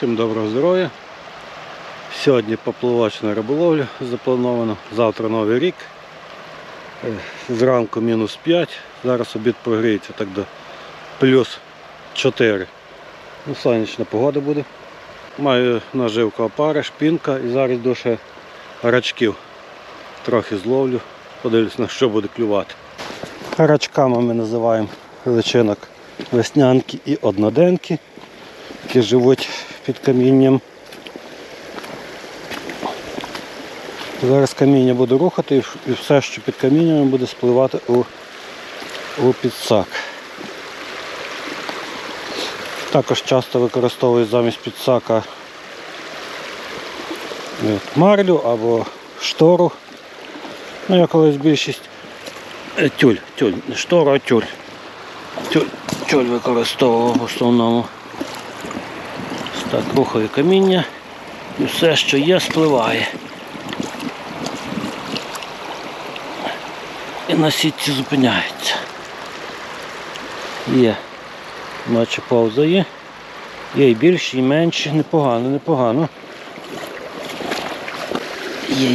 Всім доброго здоров'я. Сьогодні поплавочна риболовля заплановано. Завтра новий рік. Е, Зранку мінус 5. Зараз обід прогріється так до плюс 4. Ну, сонячна погода буде. Маю наживку опари, шпінка і зараз йду ще рачків. Трохи зловлю. Подивлюсь на що буде клювати. Рачками ми називаємо личинок веснянки і одноденки які живуть під камінням. Зараз каміння буду рухати і все, що під камінням буде спливати у, у підсак. Також часто використовую замість підсака е, марлю або штору. Ну, я колись більшість е, тюль, тюль, не штору, а тюль. Тюль, тюль використовував в основному. Так, рухаю каміння і все, що є, спливає. І на сітці зупиняється. Є. Наче повзає. Є і більші, і менші. Непогано, непогано. Є,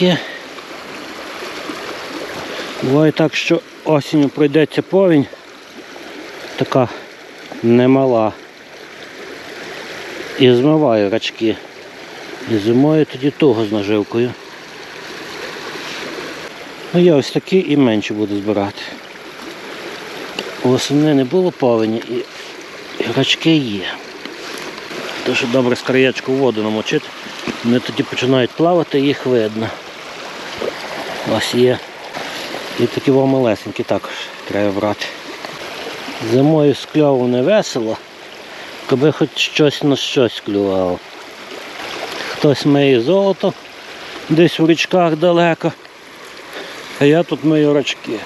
є. Буває так, що осінню пройдеться повінь. Така немала і змиваю рачки. І зимою тоді туго з наживкою. Ну я ось такі і менші буду збирати. Восени не було повені і, рачки є. То що добре з краєчку воду намочити, вони тоді починають плавати, їх видно. Ось є. І такі малесенькі також треба брати. Зимою з кльову не весело. Коби хоч щось на щось клювало. Хтось миє золото десь у річках далеко, а я тут мию рачки.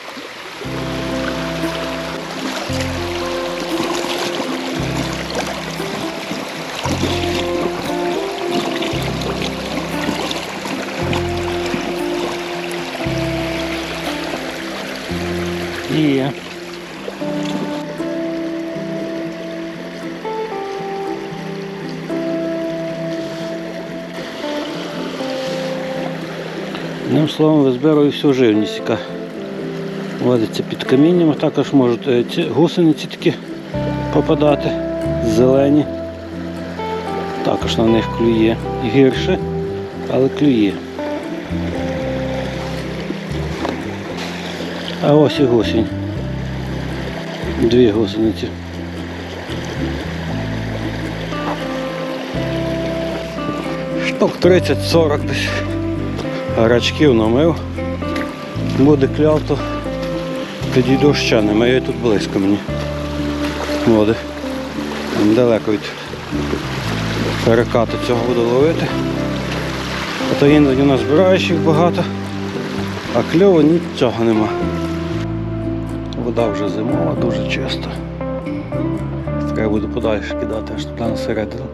Словом, визбираю всю живність, яка водиться під камінням. Також можуть е, ці гусениці такі попадати, зелені. Також на них клює гірше, але клює. А ось і гусінь. Дві гусениці. Штук 30-40 десь. Рачків намив. Буде кляв, то підійду ще не маю тут близько мені. Води. Далеко від перекату цього буду ловити. А то іноді назбираєш їх багато, а кльову нічого нема. Вода вже зимова, дуже чиста. Треба буде подальше кидати аж туди на середину.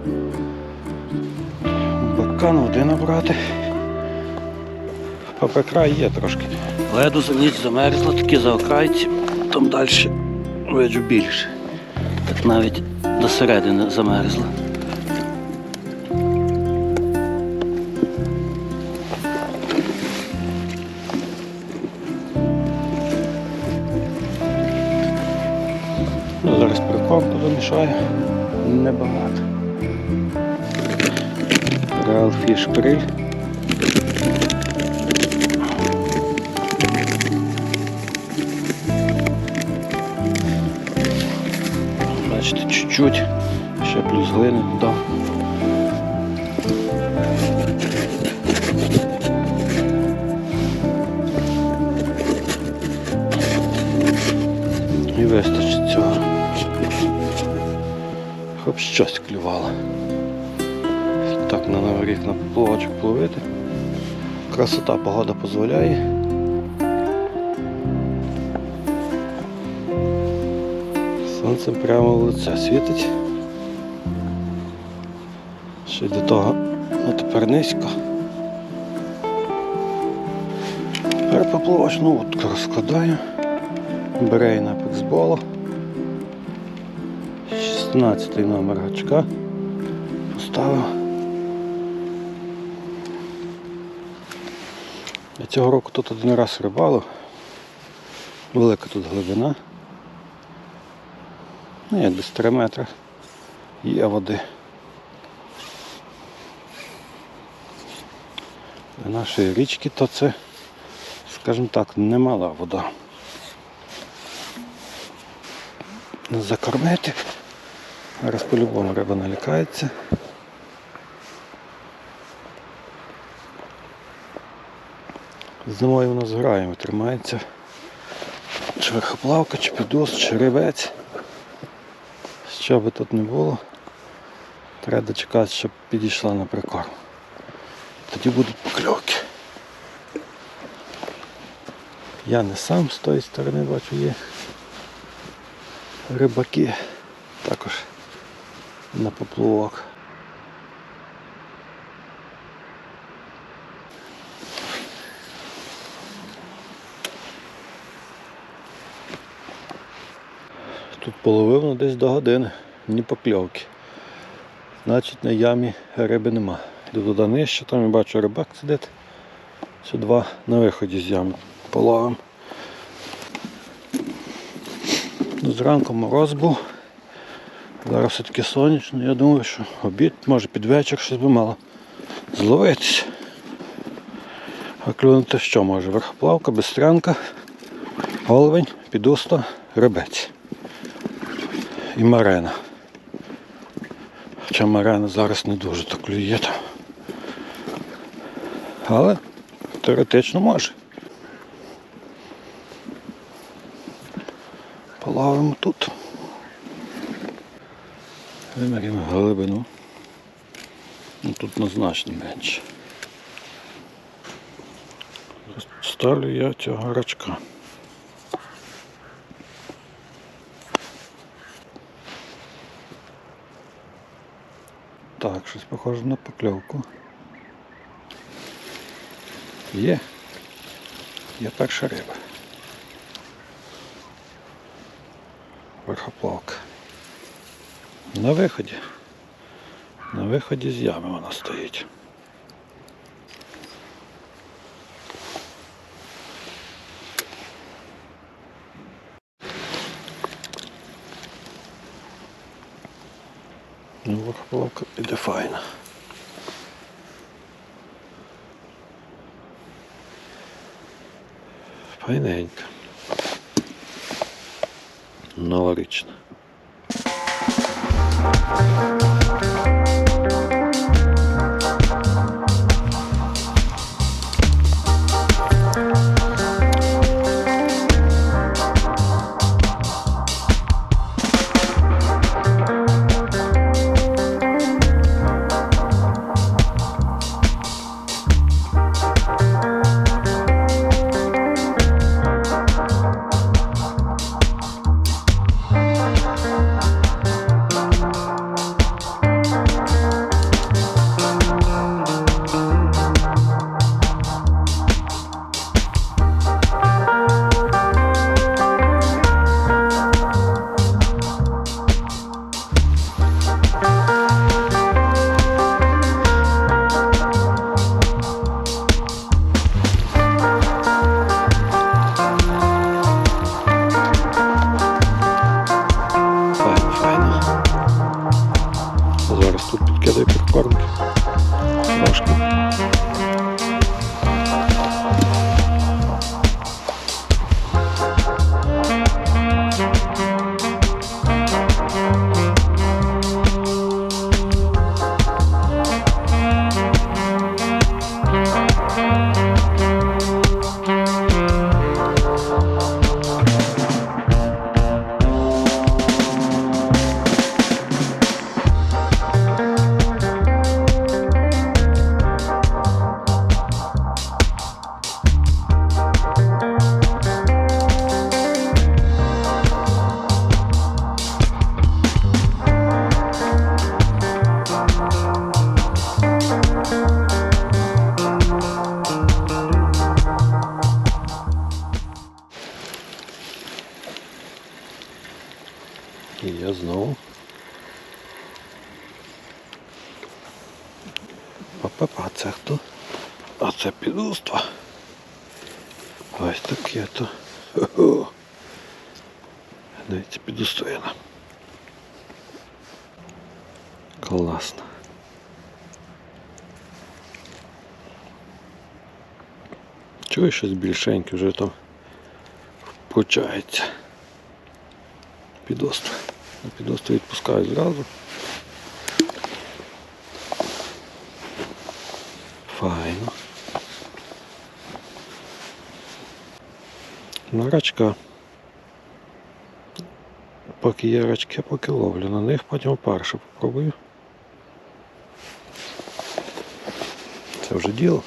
Бакан води набрати. Попри є трошки. Леду за ніч замерзло, такі заокрайці, там далі виджу більше. Так навіть до середини замерзло. Ну, зараз прикормку домішаю. Небагато. Real Fish чуть-чуть, ще плюс глини додав. І вистачить цього. Хоч щось клювало. Так на новий рік на поплавочок плавити. Красота погода дозволяє. Сонце прямо в лице світить. Ще до того, ну тепер низько. Тепер поплавочну утку розкладаю. Брейн Апексболу. 16 номер гачка. поставив. Я цього року тут один раз рибалив. Велика тут глибина. Ну, як десь 3 метри. Є води. Для нашої річки то це, скажімо так, немала вода. Закормити. Зараз по-любому риба налякається. Зимою у нас граємо, тримається. Чи верхоплавка, чи підос, чи рибець. Що би тут не було, треба дочекати, щоб підійшла на прикорм. Тоді будуть покльовки. Я не сам з тої сторони бачу є рибаки також на поплавок. Тут половив десь до години, ні покльовки. Значить на ямі риби нема. Йду туди нижче, там я бачу рибак сидить. Ще два на виході з ями половим. Ну, Зранку мороз був. Зараз все-таки сонячно, я думаю, що обід, може під вечір щось би мало зловитися. А клюнути що може? Верхоплавка, бистрянка, головень, підуста, рибець і марена. Хоча марена зараз не дуже так клює там. Але теоретично може. Половимо тут. Виміряємо глибину. Ну, тут значно менше. Ставлю я цього рачка. Так, щось похоже на покльовку. Є. Є перша риба. Верхоплавка. На виході. На виході з ями вона стоїть. Ну, верхоплавка іде Файненько. Файненька. Чую щось більшеньке вже там впочається. Підоство. На підоство відпускаю зразу. Файно. Ну, рачка. Поки є рачки, поки ловлю на них, потім перше попробую. Це вже діло.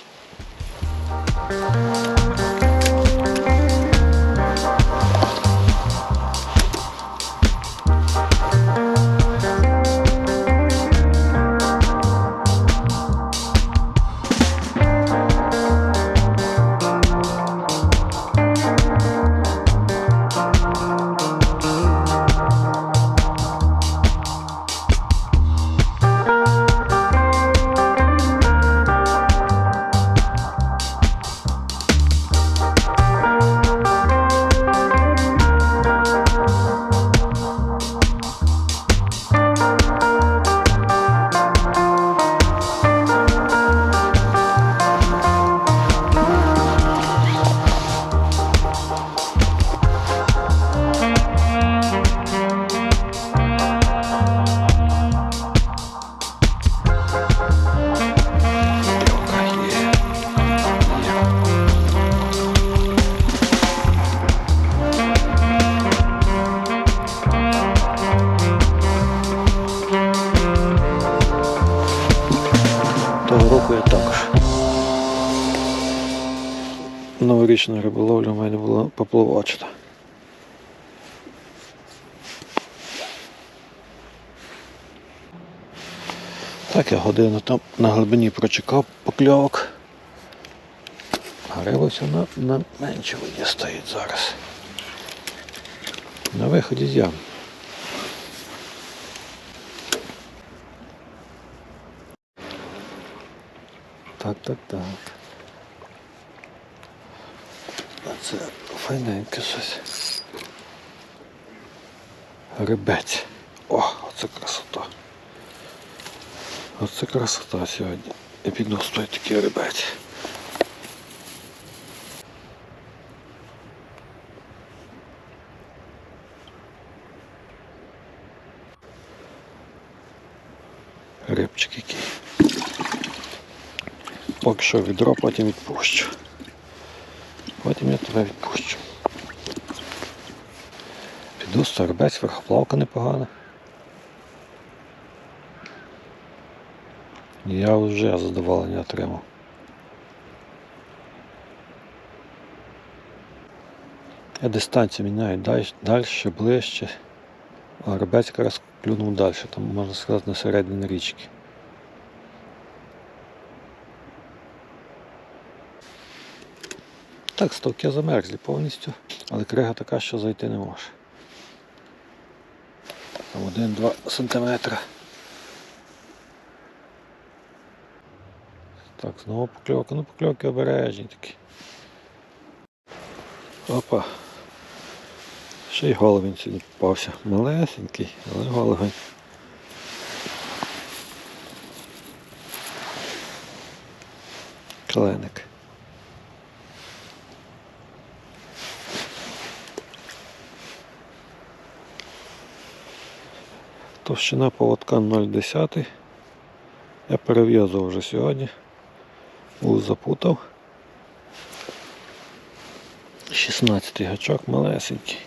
Новорічна риболовля в мене була поплавочна. Так я годину там на глибині прочекав покльовок. А риба все на, на меншій воді стоїть зараз. На виході з ям. Так, так, так. А це файненьке щось. Рибець. О, оце красота. Оце красота сьогодні. Я піду стоїть такий рибець. Рибчик який. Поки що відро, потім відпущу. Потім відпущу. Піду сторбець, верхоплавка непогана. Я вже задоволення отримав. Я дистанцію міняю далі, ближче. А рибець якраз клюнув далі, там можна сказати на середині річки. Так, ставки замерзлі повністю, але крига така, що зайти не може. Там 1-2 сантиметра. Так, знову покльовка, ну покльовки обережні такі. Опа. Ще й головень сьогодні попався. Малесенький, але головень. Кленик. Товщина поводка 0,10. Я перев'язував вже сьогодні. Вуз запутав. 16 гачок малесенький.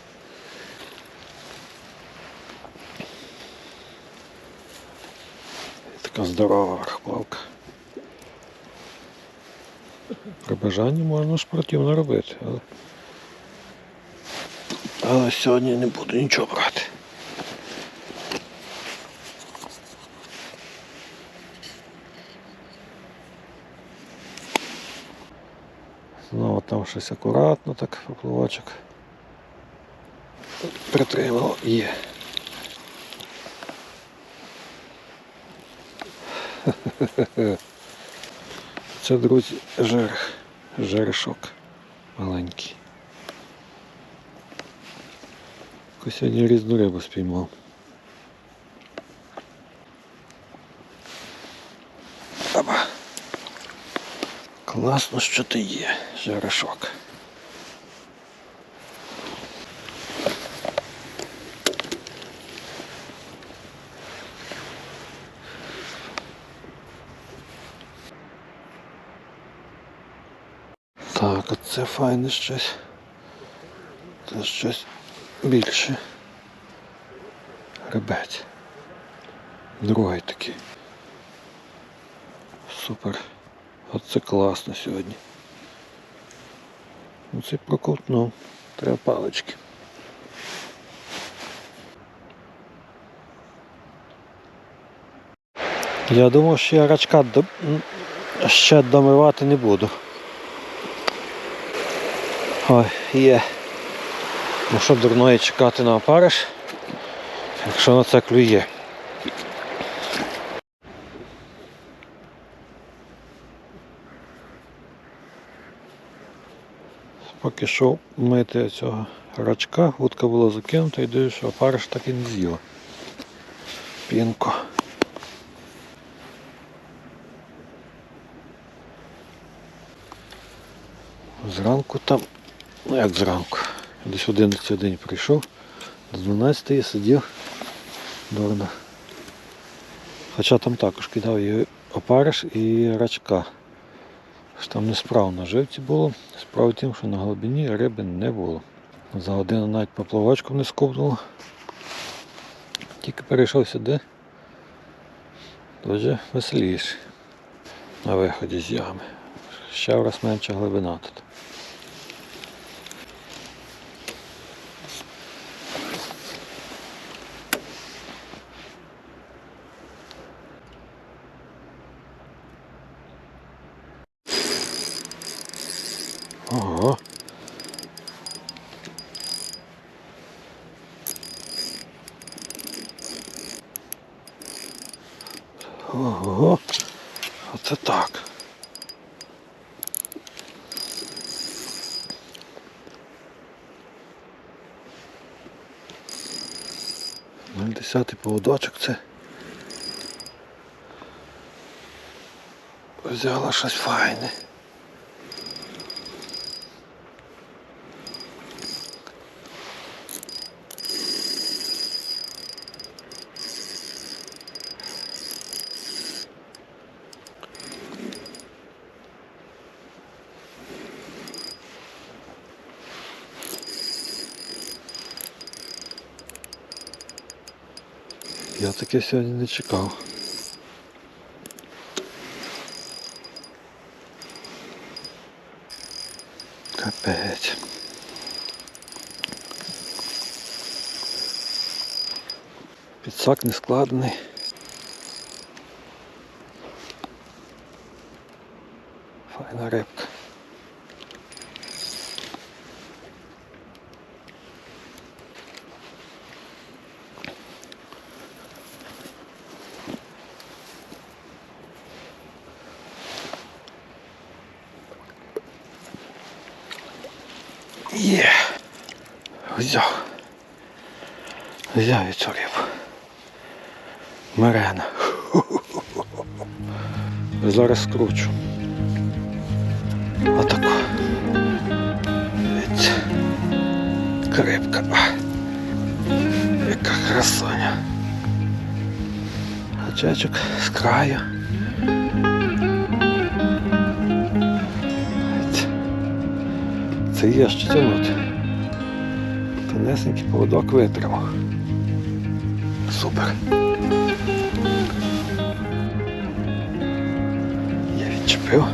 Така здорова верхплавка. При бажанні можна шпортівно робити, але... але сьогодні не буду нічого брати. Знову там щось акуратно, так поплавочок. Притримав є. це, друзі, жерех. Жерешок маленький. Сьогодні різну рибу спіймав. Опа. Класно, що ти є, жерешок. Так, оце файне щось. Це щось більше. Ребець. Другий такий. Супер. Оце класно сьогодні. Оце проковтнув. Треба палички. Я думав, що я рачка ще домивати не буду. Ой, є. Ну що дурної чекати на опариш, якщо на це клює. Поки що мити цього рачка, вудка була закинута і дивлюсь, що опариш так і не з'їла. Пінко. Зранку там, ну як зранку, десь 11 день прийшов, до 12 я сидів дурно. Хоча там також кидав і опариш і рачка. Що Там несправно живці було. Справа в тім, що на глибині риби не було. За годину навіть поплавачку не скопнуло. Тільки перейшов сюди. Дуже веселіше. На виході з ями. Ще раз менша глибина тут. Поводочок це. Взяла щось файне. Я таке сьогодні не чекав. Капець. Підсак не складений. Файна рибка. Є. Взяв. Взяв рибу. Мерена. Зараз скручу. Отако. Дивіться. Яка красоня. Гачечок з краю. Це є що тягнути. Тонесенький поводок витримав. Супер. Я відчепив.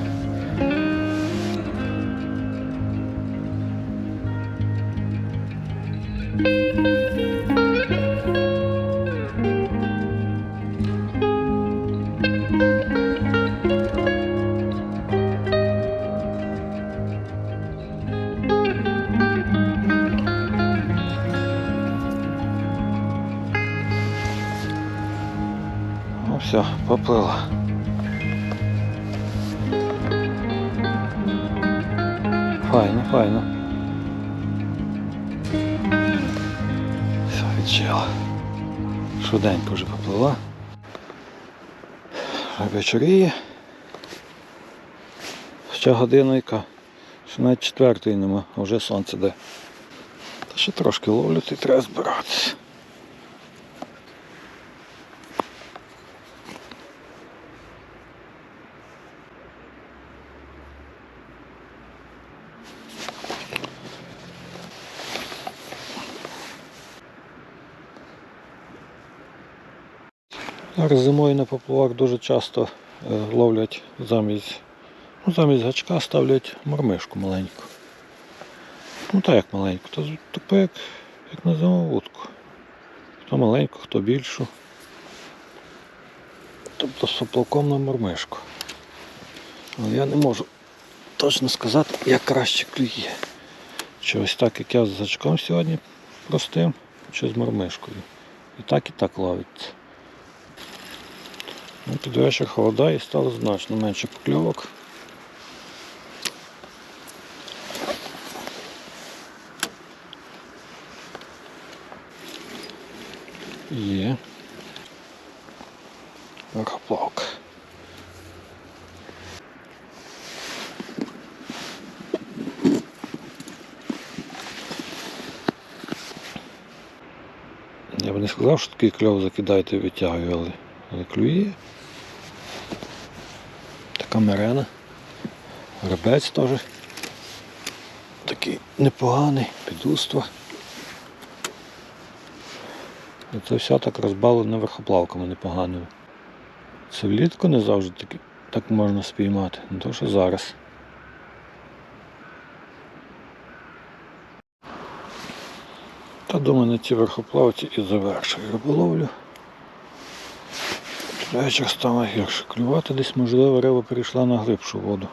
Ну все, поплила. файно, файно. Все, відчила. Швиденько вже поплила. Вечоріє. Ще година яка. Ще навіть четвертої нема, а вже сонце де. Та ще трошки ловлю, і треба збиратися. Зимою на поплавок дуже часто е, ловлять замість, ну, замість гачка ставлять мормишку маленьку. Ну так як маленьку, то типу як, як на зимовудку. Хто маленьку, хто більшу. Тобто з поплавком на мормишку. Але я не можу точно сказати, як краще клює. Чи ось так, як я з гачком сьогодні простим, чи з мормишкою. І так, і так ловиться. Ну, під вечір холода і стало значно менше покльовок. Є. Верхоплавка. Я б не сказав, що такий кльов закидайте і але, але клює. Така мерена. Ребець теж. Такий непоганий, підуства. І це все так розбавлено верхоплавками непоганими. Це влітку не завжди таки, так можна спіймати, не то що зараз. Та думаю, на ці верхоплавці і завершую риболовлю. Вечір стало гірше клювати, десь можливо риба перейшла на глибшу воду.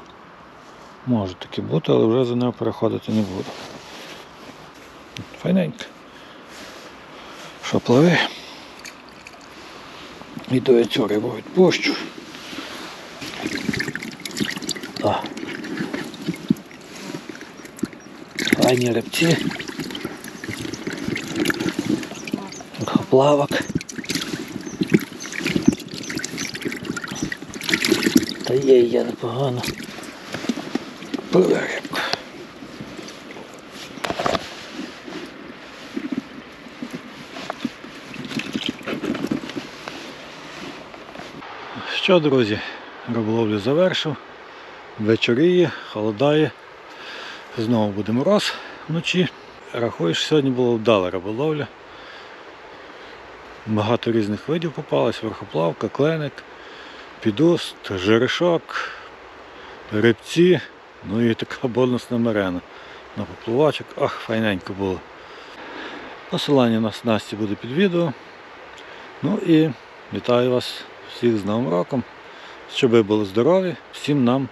Може таки бути, але вже за нею переходити не буду. Файненько. Що пливе? Іду я цю рибу відпущу. О. Файні рибці. Плавок. Та є непогано. Що, друзі, риболовлю завершив. Вечоріє, холодає. Знову буде мороз вночі. Рахую, що сьогодні була вдала риболовля. Багато різних видів попалось, верхоплавка, кленик, підуст, жерешок, рибці, ну і така бонусна мерена на поплавачок. Ах, файненько було. Посилання на снасті буде під відео. Ну і вітаю вас всіх з Новим роком. Щоб ви були здорові, всім нам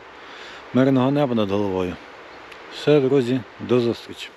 мирного неба над головою. Все, друзі, до зустрічі.